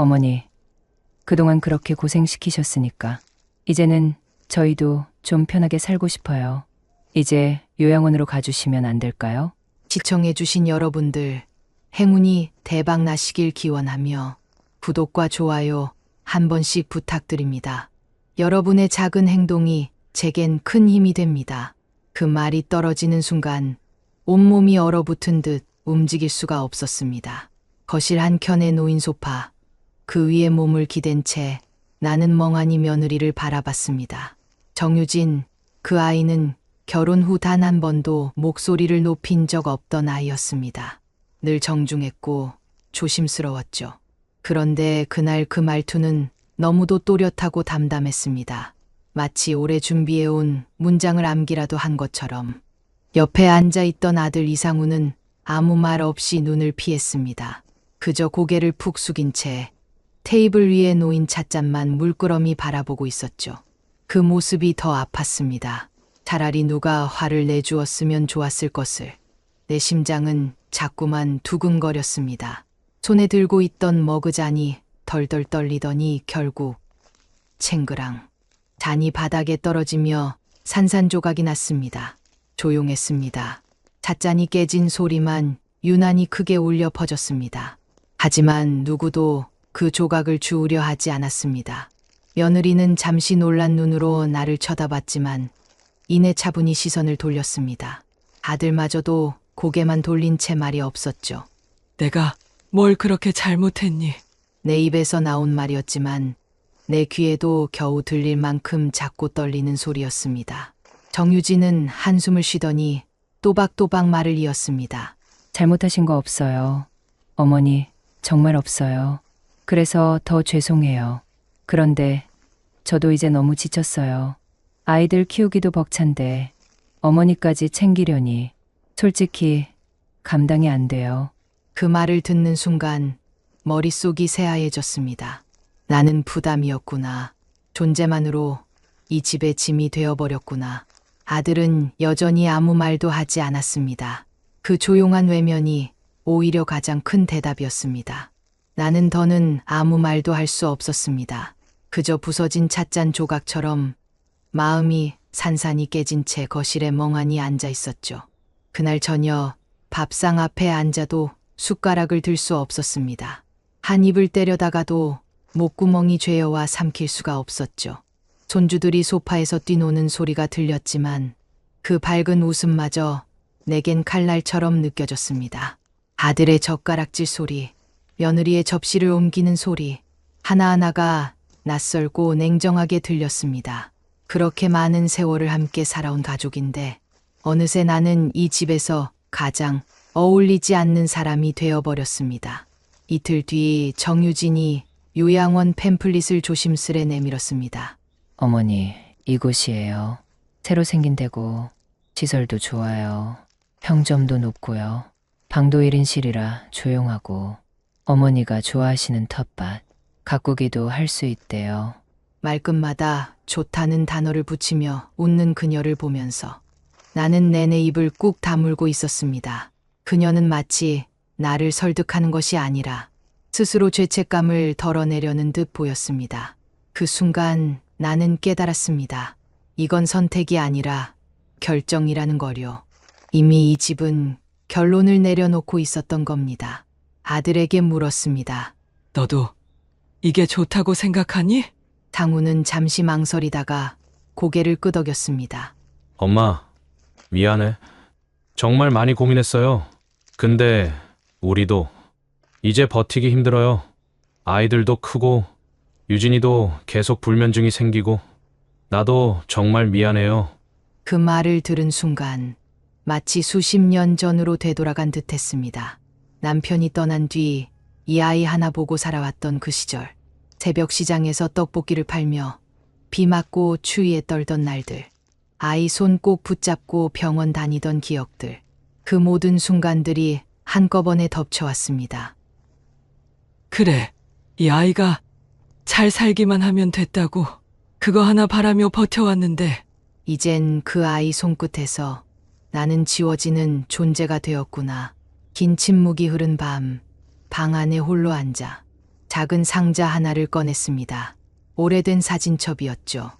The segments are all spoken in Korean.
어머니, 그동안 그렇게 고생시키셨으니까 이제는 저희도 좀 편하게 살고 싶어요. 이제 요양원으로 가주시면 안 될까요? 시청해주신 여러분들, 행운이 대박 나시길 기원하며 구독과 좋아요 한 번씩 부탁드립니다. 여러분의 작은 행동이 제겐 큰 힘이 됩니다. 그 말이 떨어지는 순간 온몸이 얼어붙은 듯 움직일 수가 없었습니다. 거실 한켠에 놓인 소파, 그 위에 몸을 기댄 채 나는 멍하니 며느리를 바라봤습니다. 정유진, 그 아이는 결혼 후 단 한 번도 목소리를 높인 적 없던 아이였습니다. 늘 정중했고 조심스러웠죠. 그런데 그날 그 말투는 너무도 또렷하고 담담했습니다. 마치 오래 준비해온 문장을 암기라도 한 것처럼. 옆에 앉아 있던 아들 이상우는 아무 말 없이 눈을 피했습니다. 그저 고개를 푹 숙인 채 테이블 위에 놓인 찻잔만 물끄러미 바라보고 있었죠. 그 모습이 더 아팠습니다. 차라리 누가 화를 내주었으면 좋았을 것을. 내 심장은 자꾸만 두근거렸습니다. 손에 들고 있던 머그잔이 덜덜 떨리더니 결국 챙그랑 잔이 바닥에 떨어지며 산산조각이 났습니다. 조용했습니다. 찻잔이 깨진 소리만 유난히 크게 울려 퍼졌습니다. 하지만 누구도 그 조각을 주우려 하지 않았습니다. 며느리는 잠시 놀란 눈으로 나를 쳐다봤지만 이내 차분히 시선을 돌렸습니다. 아들마저도 고개만 돌린 채 말이 없었죠. 내가 뭘 그렇게 잘못했니? 내 입에서 나온 말이었지만 내 귀에도 겨우 들릴 만큼 작고 떨리는 소리였습니다. 정유진은 한숨을 쉬더니 또박또박 말을 이었습니다. 잘못하신 거 없어요. 어머니, 정말 없어요. 그래서 더 죄송해요. 그런데 저도 이제 너무 지쳤어요. 아이들 키우기도 벅찬데 어머니까지 챙기려니 솔직히 감당이 안 돼요. 그 말을 듣는 순간 머릿속이 새하얘졌습니다. 나는 부담이었구나. 존재만으로 이 집의 짐이 되어버렸구나. 아들은 여전히 아무 말도 하지 않았습니다. 그 조용한 외면이 오히려 가장 큰 대답이었습니다. 나는 더는 아무 말도 할 수 없었습니다. 그저 부서진 찻잔 조각처럼 마음이 산산이 깨진 채 거실에 멍하니 앉아 있었죠. 그날 저녁 밥상 앞에 앉아도 숟가락을 들 수 없었습니다. 한 입을 때려다가도 목구멍이 죄어와 삼킬 수가 없었죠. 손주들이 소파에서 뛰노는 소리가 들렸지만 그 밝은 웃음마저 내겐 칼날처럼 느껴졌습니다. 아들의 젓가락질 소리, 며느리의 접시를 옮기는 소리, 하나하나가 낯설고 냉정하게 들렸습니다. 그렇게 많은 세월을 함께 살아온 가족인데 어느새 나는 이 집에서 가장 어울리지 않는 사람이 되어버렸습니다. 이틀 뒤 정유진이 요양원 팸플릿을 조심스레 내밀었습니다. 어머니, 이곳이에요. 새로 생긴 데고 시설도 좋아요. 평점도 높고요. 방도 1인실이라 조용하고 어머니가 좋아하시는 텃밭 가꾸기도 할 수 있대요. 말끝마다 좋다는 단어를 붙이며 웃는 그녀를 보면서 나는 내내 입을 꾹 다물고 있었습니다. 그녀는 마치 나를 설득하는 것이 아니라 스스로 죄책감을 덜어내려는 듯 보였습니다. 그 순간 나는 깨달았습니다. 이건 선택이 아니라 결정이라는 거요. 이미 이 집은 결론을 내려놓고 있었던 겁니다. 아들에게 물었습니다. 너도 이게 좋다고 생각하니? 상우는 잠시 망설이다가 고개를 끄덕였습니다. 엄마, 미안해. 정말 많이 고민했어요. 근데 우리도 이제 버티기 힘들어요. 아이들도 크고 유진이도 계속 불면증이 생기고 나도 정말 미안해요. 그 말을 들은 순간 마치 수십 년 전으로 되돌아간 듯 했습니다. 남편이 떠난 뒤 이 아이 하나 보고 살아왔던 그 시절. 새벽 시장에서 떡볶이를 팔며 비 맞고 추위에 떨던 날들. 아이 손 꼭 붙잡고 병원 다니던 기억들. 그 모든 순간들이 한꺼번에 덮쳐왔습니다. 그래. 이 아이가 잘 살기만 하면 됐다고. 그거 하나 바라며 버텨왔는데 이젠 그 아이 손끝에서 나는 지워지는 존재가 되었구나. 긴 침묵이 흐른 밤, 방 안에 홀로 앉아 작은 상자 하나를 꺼냈습니다. 오래된 사진첩이었죠.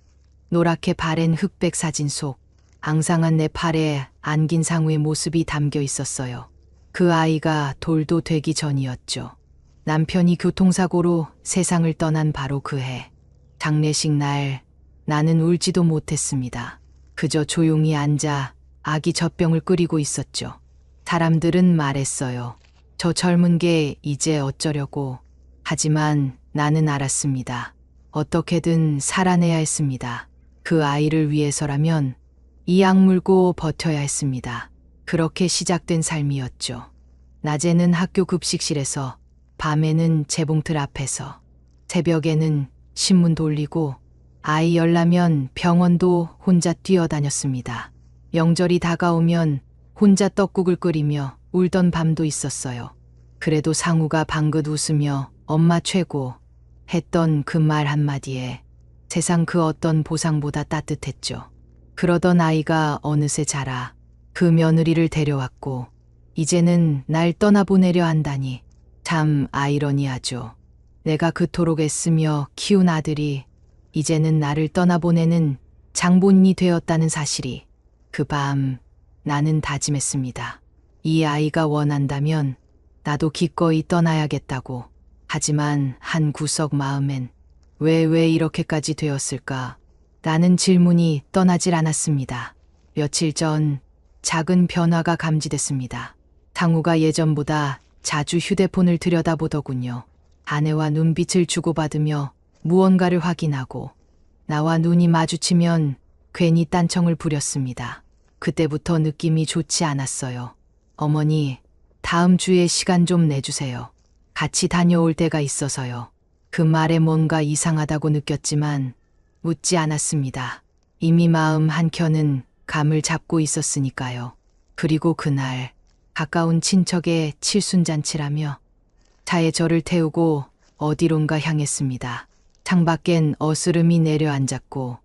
노랗게 바랜 흑백 사진 속 앙상한 내 팔에 안긴 상우의 모습이 담겨 있었어요. 그 아이가 돌도 되기 전이었죠. 남편이 교통사고로 세상을 떠난 바로 그 해. 장례식 날 나는 울지도 못했습니다. 그저 조용히 앉아 아기 젖병을 끓이고 있었죠. 사람들은 말했어요. 저 젊은 게 이제 어쩌려고. 하지만 나는 알았습니다. 어떻게든 살아내야 했습니다. 그 아이를 위해서라면 이 악물고 버텨야 했습니다. 그렇게 시작된 삶이었죠. 낮에는 학교 급식실에서, 밤에는 재봉틀 앞에서, 새벽에는 신문 돌리고, 아이 열나면 병원도 혼자 뛰어다녔습니다. 명절이 다가오면 혼자 떡국을 끓이며 울던 밤도 있었어요. 그래도 상우가 방긋 웃으며 엄마 최고 했던 그 말 한마디에 세상 그 어떤 보상보다 따뜻했죠. 그러던 아이가 어느새 자라 그 며느리를 데려왔고 이제는 날 떠나보내려 한다니 참 아이러니하죠. 내가 그토록 애쓰며 키운 아들이 이제는 나를 떠나보내는 장본인이 되었다는 사실이 그밤 나는 다짐했습니다. 이 아이가 원한다면 나도 기꺼이 떠나야겠다고. 하지만 한 구석 마음엔 왜 왜 이렇게까지 되었을까? 라는 질문이 떠나질 않았습니다. 며칠 전 작은 변화가 감지됐습니다. 상우가 예전보다 자주 휴대폰을 들여다보더군요. 아내와 눈빛을 주고받으며 무언가를 확인하고 나와 눈이 마주치면 괜히 딴청을 부렸습니다. 그때부터 느낌이 좋지 않았어요. 어머니, 다음 주에 시간 좀 내주세요. 같이 다녀올 때가 있어서요. 그 말에 뭔가 이상하다고 느꼈지만 묻지 않았습니다. 이미 마음 한켠은 감을 잡고 있었으니까요. 그리고 그날 가까운 친척의 칠순잔치라며 차에 저를 태우고 어디론가 향했습니다. 창밖엔 어스름이 내려앉았고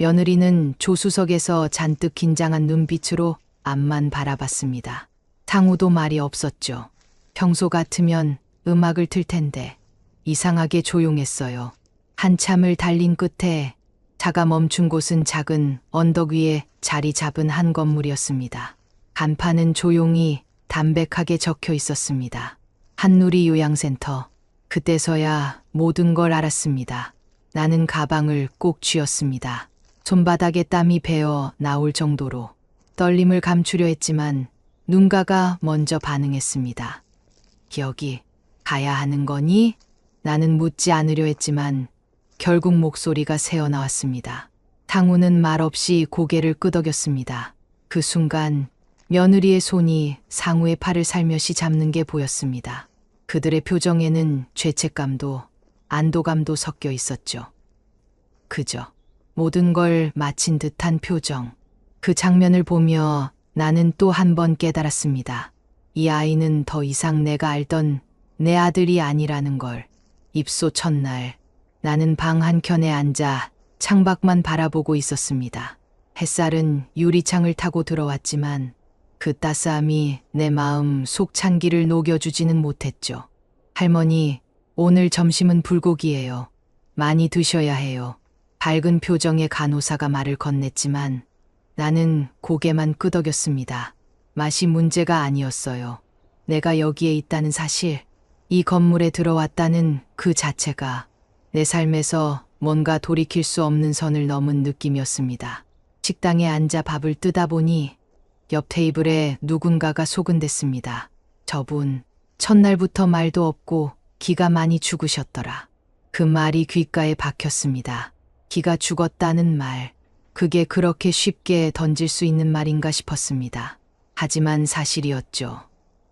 며느리는 조수석에서 잔뜩 긴장한 눈빛으로 앞만 바라봤습니다. 상우도 말이 없었죠. 평소 같으면 음악을 틀 텐데 이상하게 조용했어요. 한참을 달린 끝에 차가 멈춘 곳은 작은 언덕 위에 자리 잡은 한 건물이었습니다. 간판은 조용히 담백하게 적혀 있었습니다. 한누리 요양센터. 그때서야 모든 걸 알았습니다. 나는 가방을 꼭 쥐었습니다. 손바닥에 땀이 배어 나올 정도로 떨림을 감추려 했지만 눈가가 먼저 반응했습니다. 기억이 가야 하는 거니? 나는 묻지 않으려 했지만 결국 목소리가 새어나왔습니다. 탕우는 말없이 고개를 끄덕였습니다. 그 순간 며느리의 손이 상우의 팔을 살며시 잡는 게 보였습니다. 그들의 표정에는 죄책감도 안도감도 섞여 있었죠. 그저 모든 걸 마친 듯한 표정. 그 장면을 보며 나는 또 한 번 깨달았습니다. 이 아이는 더 이상 내가 알던 내 아들이 아니라는 걸. 입소 첫날, 나는 방 한켠에 앉아 창밖만 바라보고 있었습니다. 햇살은 유리창을 타고 들어왔지만 그 따스함이 내 마음 속 찬기를 녹여주지는 못했죠. 할머니, 오늘 점심은 불고기예요. 많이 드셔야 해요. 밝은 표정의 간호사가 말을 건넸지만 나는 고개만 끄덕였습니다. 맛이 문제가 아니었어요. 내가 여기에 있다는 사실, 이 건물에 들어왔다는 그 자체가 내 삶에서 뭔가 돌이킬 수 없는 선을 넘은 느낌이었습니다. 식당에 앉아 밥을 뜨다 보니 옆 테이블에 누군가가 소근댔습니다. 저분, 첫날부터 말도 없고 기가 많이 죽으셨더라. 그 말이 귓가에 박혔습니다. 기가 죽었다는 말. 그게 그렇게 쉽게 던질 수 있는 말인가 싶었습니다. 하지만 사실이었죠.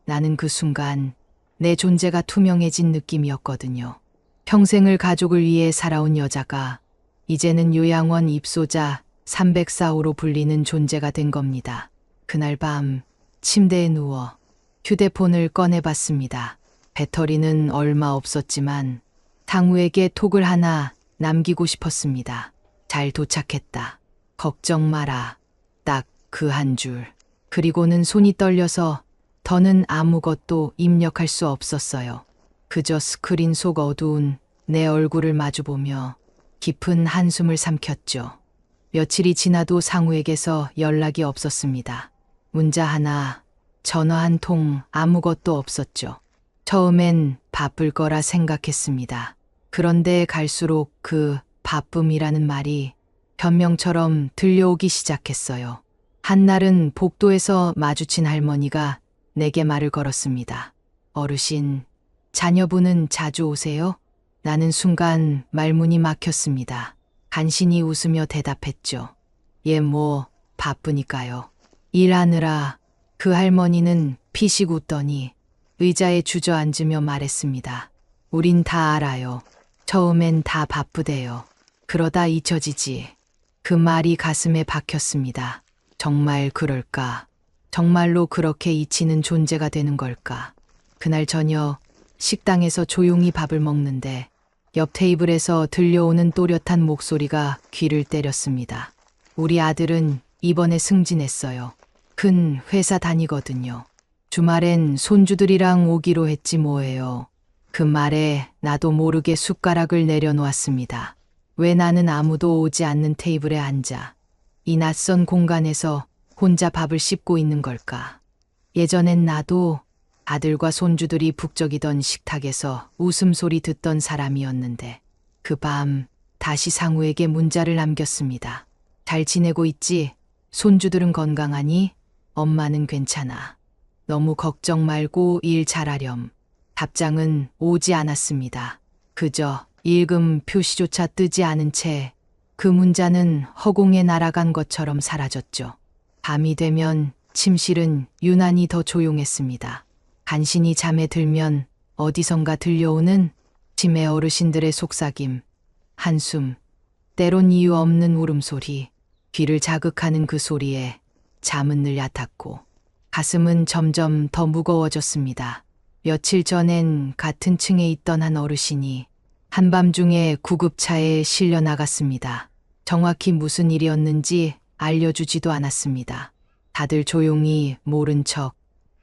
나는 그 순간 내 존재가 투명해진 느낌이었거든요. 평생을 가족을 위해 살아온 여자가 이제는 요양원 입소자 304호로 불리는 존재가 된 겁니다. 그날 밤 침대에 누워 휴대폰을 꺼내봤습니다. 배터리는 얼마 없었지만 당우에게 톡을 하나 남기고 싶었습니다. 잘 도착했다. 걱정 마라. 딱 그 한 줄. 그리고는 손이 떨려서 더는 아무것도 입력할 수 없었어요. 그저 스크린 속 어두운 내 얼굴을 마주보며 깊은 한숨을 삼켰죠. 며칠이 지나도 상우에게서 연락이 없었습니다. 문자 하나, 전화 한 통 아무것도 없었죠. 처음엔 바쁠 거라 생각했습니다. 그런데 갈수록 그 바쁨이라는 말이 변명처럼 들려오기 시작했어요. 한날은 복도에서 마주친 할머니가 내게 말을 걸었습니다. 어르신, 자녀분은 자주 오세요? 나는 순간 말문이 막혔습니다. 간신히 웃으며 대답했죠. 예, 뭐, 바쁘니까요. 일하느라 그 할머니는 피식 웃더니 의자에 주저앉으며 말했습니다. 우린 다 알아요. 처음엔 다 바쁘대요. 그러다 잊혀지지. 그 말이 가슴에 박혔습니다. 정말 그럴까? 정말로 그렇게 잊히는 존재가 되는 걸까? 그날 저녁 식당에서 조용히 밥을 먹는데 옆 테이블에서 들려오는 또렷한 목소리가 귀를 때렸습니다. 우리 아들은 이번에 승진했어요. 큰 회사 다니거든요. 주말엔 손주들이랑 오기로 했지 뭐예요. 그 말에 나도 모르게 숟가락을 내려놓았습니다. 왜 나는 아무도 오지 않는 테이블에 앉아 이 낯선 공간에서 혼자 밥을 씹고 있는 걸까? 예전엔 나도 아들과 손주들이 북적이던 식탁에서 웃음소리 듣던 사람이었는데 그 밤 다시 상우에게 문자를 남겼습니다. 잘 지내고 있지? 손주들은 건강하니? 엄마는 괜찮아. 너무 걱정 말고 일 잘하렴. 답장은 오지 않았습니다. 그저 읽음 표시조차 뜨지 않은 채 그 문자는 허공에 날아간 것처럼 사라졌죠. 밤이 되면 침실은 유난히 더 조용했습니다. 간신히 잠에 들면 어디선가 들려오는 치매 어르신들의 속삭임, 한숨, 때론 이유 없는 울음소리, 귀를 자극하는 그 소리에 잠은 늘 얕았고 가슴은 점점 더 무거워졌습니다. 며칠 전엔 같은 층에 있던 한 어르신이 한밤중에 구급차에 실려 나갔습니다. 정확히 무슨 일이었는지 알려주지도 않았습니다. 다들 조용히 모른 척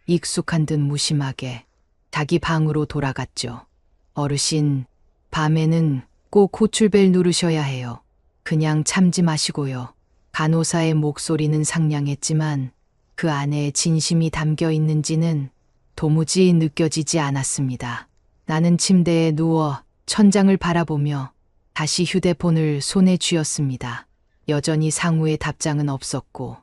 익숙한 듯 무심하게 자기 방으로 돌아갔죠. 어르신, 밤에는 꼭 호출벨 누르셔야 해요. 그냥 참지 마시고요. 간호사의 목소리는 상냥했지만 그 안에 진심이 담겨 있는지는 도무지 느껴지지 않았습니다. 나는 침대에 누워 천장을 바라보며 다시 휴대폰을 손에 쥐었습니다. 여전히 상우의 답장은 없었고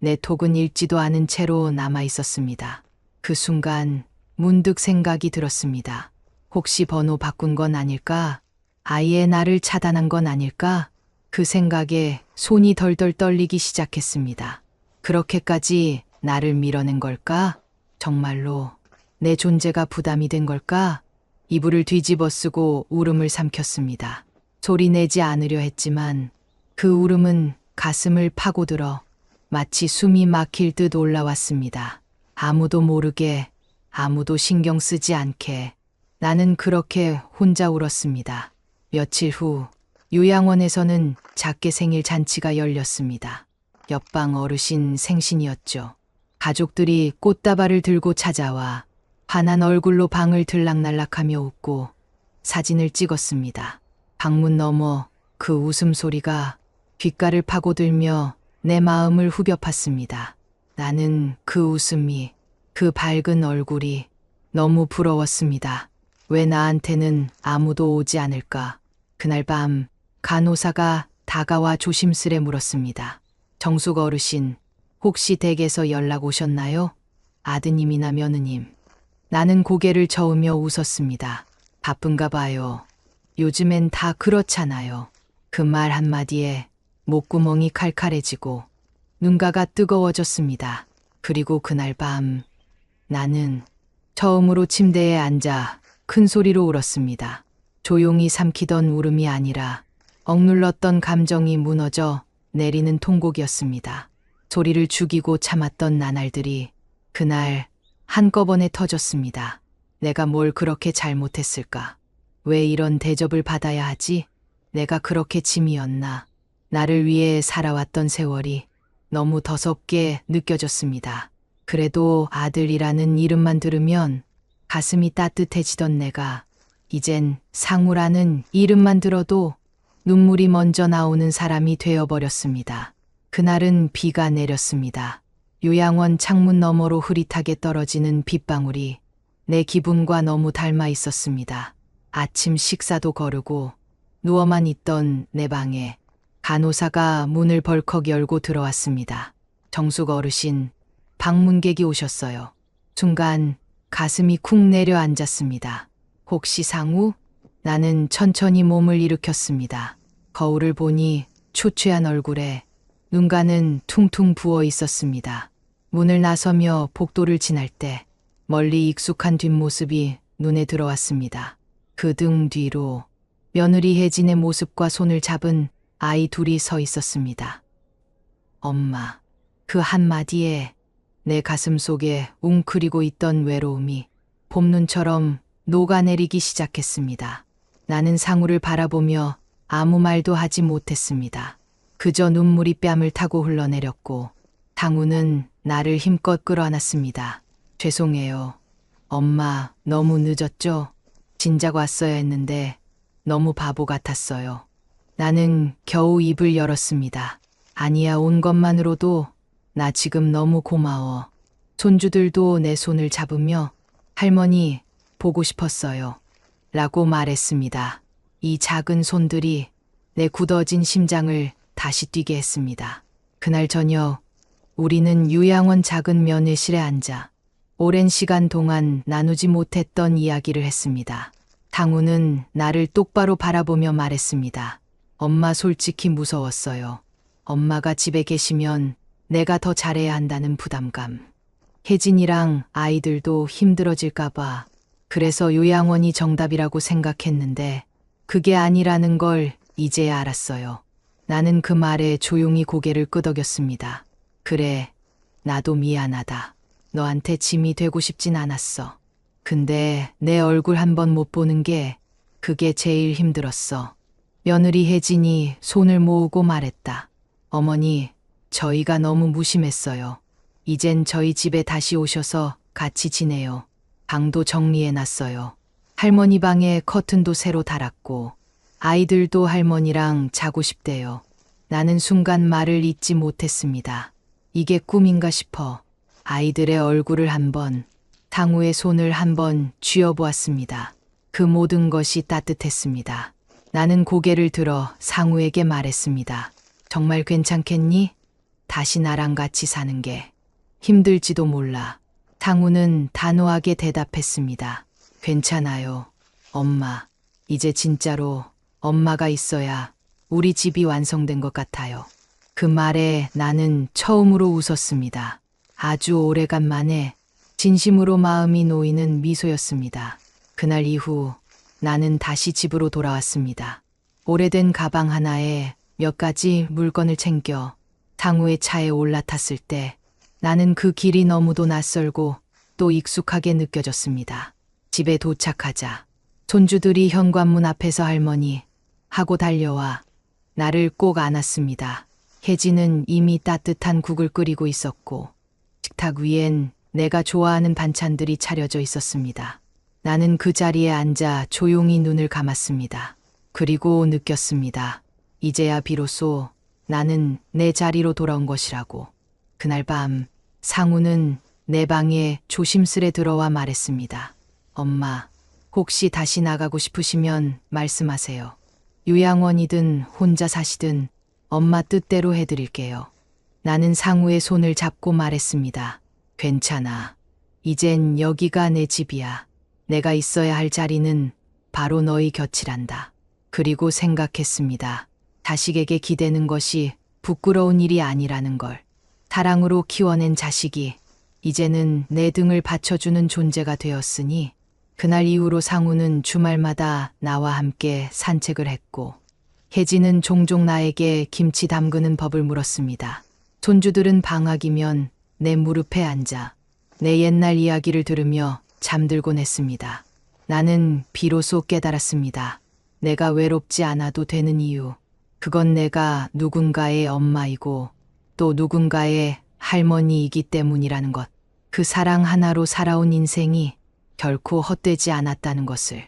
내 톡은 읽지도 않은 채로 남아 있었습니다. 그 순간 문득 생각이 들었습니다. 혹시 번호 바꾼 건 아닐까? 아예 나를 차단한 건 아닐까? 그 생각에 손이 덜덜 떨리기 시작했습니다. 그렇게까지 나를 밀어낸 걸까? 정말로 내 존재가 부담이 된 걸까? 이불을 뒤집어 쓰고 울음을 삼켰습니다. 소리 내지 않으려 했지만 그 울음은 가슴을 파고들어 마치 숨이 막힐 듯 올라왔습니다. 아무도 모르게, 아무도 신경 쓰지 않게 나는 그렇게 혼자 울었습니다. 며칠 후 요양원에서는 작게 생일 잔치가 열렸습니다. 옆방 어르신 생신이었죠. 가족들이 꽃다발을 들고 찾아와 환한 얼굴로 방을 들락날락하며 웃고 사진을 찍었습니다. 방문 너머 그 웃음소리가 귓가를 파고들며 내 마음을 후벼 팠습니다. 나는 그 웃음이, 그 밝은 얼굴이 너무 부러웠습니다. 왜 나한테는 아무도 오지 않을까? 그날 밤 간호사가 다가와 조심스레 물었습니다. 정숙 어르신, 혹시 댁에서 연락 오셨나요? 아드님이나 며느님. 나는 고개를 저으며 웃었습니다. 바쁜가 봐요. 요즘엔 다 그렇잖아요. 그 말 한마디에 목구멍이 칼칼해지고 눈가가 뜨거워졌습니다. 그리고 그날 밤 나는 처음으로 침대에 앉아 큰 소리로 울었습니다. 조용히 삼키던 울음이 아니라 억눌렀던 감정이 무너져 내리는 통곡이었습니다. 소리를 죽이고 참았던 나날들이 그날 한꺼번에 터졌습니다. 내가 뭘 그렇게 잘못했을까? 왜 이런 대접을 받아야 하지? 내가 그렇게 짐이었나? 나를 위해 살아왔던 세월이 너무 더섭게 느껴졌습니다. 그래도 아들이라는 이름만 들으면 가슴이 따뜻해지던 내가 이젠 상우라는 이름만 들어도 눈물이 먼저 나오는 사람이 되어버렸습니다. 그날은 비가 내렸습니다. 요양원 창문 너머로 흐릿하게 떨어지는 빗방울이 내 기분과 너무 닮아 있었습니다. 아침 식사도 거르고 누워만 있던 내 방에 간호사가 문을 벌컥 열고 들어왔습니다. 정숙 어르신, 방문객이 오셨어요. 순간 가슴이 쿵 내려앉았습니다. 혹시 상우? 나는 천천히 몸을 일으켰습니다. 거울을 보니 초췌한 얼굴에 눈가는 퉁퉁 부어 있었습니다. 문을 나서며 복도를 지날 때 멀리 익숙한 뒷모습이 눈에 들어왔습니다. 그 등 뒤로 며느리 혜진의 모습과 손을 잡은 아이 둘이 서 있었습니다. 엄마, 그 한마디에 내 가슴 속에 웅크리고 있던 외로움이 봄눈처럼 녹아내리기 시작했습니다. 나는 상우를 바라보며 아무 말도 하지 못했습니다. 그저 눈물이 뺨을 타고 흘러내렸고 당우는 나를 힘껏 끌어안았습니다. 죄송해요. 엄마, 너무 늦었죠? 진작 왔어야 했는데 너무 바보 같았어요. 나는 겨우 입을 열었습니다. 아니야, 온 것만으로도 나 지금 너무 고마워. 손주들도 내 손을 잡으며 할머니 보고 싶었어요. 라고 말했습니다. 이 작은 손들이 내 굳어진 심장을 다시 뛰게 했습니다. 그날 저녁 우리는 요양원 작은 면회실에 앉아 오랜 시간 동안 나누지 못했던 이야기를 했습니다. 당우는 나를 똑바로 바라보며 말했습니다. 엄마 솔직히 무서웠어요. 엄마가 집에 계시면 내가 더 잘해야 한다는 부담감. 혜진이랑 아이들도 힘들어질까봐. 그래서 요양원이 정답이라고 생각했는데 그게 아니라는 걸 이제야 알았어요. 나는 그 말에 조용히 고개를 끄덕였습니다. 그래, 나도 미안하다. 너한테 짐이 되고 싶진 않았어. 근데 내 얼굴 한 번 못 보는 게 그게 제일 힘들었어. 며느리 혜진이 손을 모으고 말했다. 어머니, 저희가 너무 무심했어요. 이젠 저희 집에 다시 오셔서 같이 지내요. 방도 정리해 놨어요. 할머니 방에 커튼도 새로 달았고, 아이들도 할머니랑 자고 싶대요. 나는 순간 말을 잇지 못했습니다. 이게 꿈인가 싶어 아이들의 얼굴을 한번, 당우의 손을 한번 쥐어보았습니다. 그 모든 것이 따뜻했습니다. 나는 고개를 들어 상우에게 말했습니다. 정말 괜찮겠니? 다시 나랑 같이 사는 게 힘들지도 몰라. 상우는 단호하게 대답했습니다. 괜찮아요. 엄마. 이제 진짜로 엄마가 있어야 우리 집이 완성된 것 같아요. 그 말에 나는 처음으로 웃었습니다. 아주 오래간 만에 진심으로 마음이 놓이는 미소였습니다. 그날 이후 나는 다시 집으로 돌아왔습니다. 오래된 가방 하나에 몇 가지 물건을 챙겨 당우의 차에 올라탔을 때 나는 그 길이 너무도 낯설고 또 익숙하게 느껴졌습니다. 집에 도착하자 손주들이 현관문 앞에서 할머니 하고 달려와 나를 꼭 안았습니다. 혜진은 이미 따뜻한 국을 끓이고 있었고 식탁 위엔 내가 좋아하는 반찬들이 차려져 있었습니다. 나는 그 자리에 앉아 조용히 눈을 감았습니다. 그리고 느꼈습니다. 이제야 비로소 나는 내 자리로 돌아온 것이라고. 그날 밤 상우는 내 방에 조심스레 들어와 말했습니다. 엄마, 혹시 다시 나가고 싶으시면 말씀하세요. 요양원이든 혼자 사시든 엄마 뜻대로 해드릴게요. 나는 상우의 손을 잡고 말했습니다. 괜찮아. 이젠 여기가 내 집이야. 내가 있어야 할 자리는 바로 너희 곁이란다. 그리고 생각했습니다. 자식에게 기대는 것이 부끄러운 일이 아니라는 걸. 사랑으로 키워낸 자식이 이제는 내 등을 받쳐주는 존재가 되었으니 그날 이후로 상우는 주말마다 나와 함께 산책을 했고 혜진은 종종 나에게 김치 담그는 법을 물었습니다. 손주들은 방학이면 내 무릎에 앉아 내 옛날 이야기를 들으며 잠들곤 했습니다. 나는 비로소 깨달았습니다. 내가 외롭지 않아도 되는 이유. 그건 내가 누군가의 엄마이고 또 누군가의 할머니이기 때문이라는 것. 그 사랑 하나로 살아온 인생이 결코 헛되지 않았다는 것을